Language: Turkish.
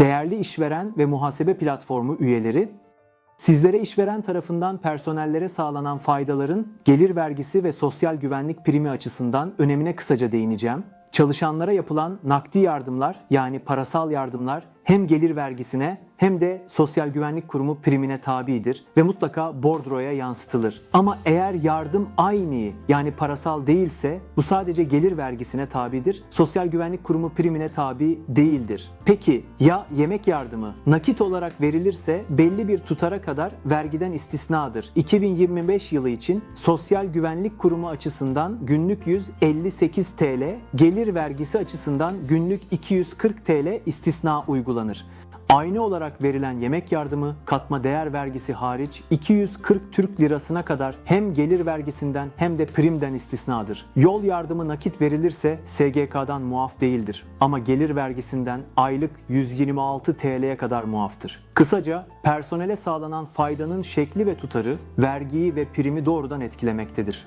Değerli işveren ve muhasebe platformu üyeleri, sizlere işveren tarafından personellere sağlanan faydaların gelir vergisi ve sosyal güvenlik primi açısından önemine kısaca değineceğim. Çalışanlara yapılan nakdi yardımlar yani parasal yardımlar hem gelir vergisine hem de Sosyal Güvenlik Kurumu primine tabidir ve mutlaka bordroya yansıtılır. Ama eğer yardım aynı yani parasal değilse bu sadece gelir vergisine tabidir. Sosyal Güvenlik Kurumu primine tabi değildir. Peki ya yemek yardımı nakit olarak verilirse belli bir tutara kadar vergiden istisnadır. 2025 yılı için Sosyal Güvenlik Kurumu açısından günlük 158 TL, gelir vergisi açısından günlük 240 TL istisna uygulanır. Aynı olarak verilen yemek yardımı katma değer vergisi hariç 240 Türk lirasına kadar hem gelir vergisinden hem de primden istisnadır. Yol yardımı nakit verilirse SGK'dan muaf değildir ama gelir vergisinden aylık 126 TL'ye kadar muaftır. Kısaca personele sağlanan faydanın şekli ve tutarı vergiyi ve primi doğrudan etkilemektedir.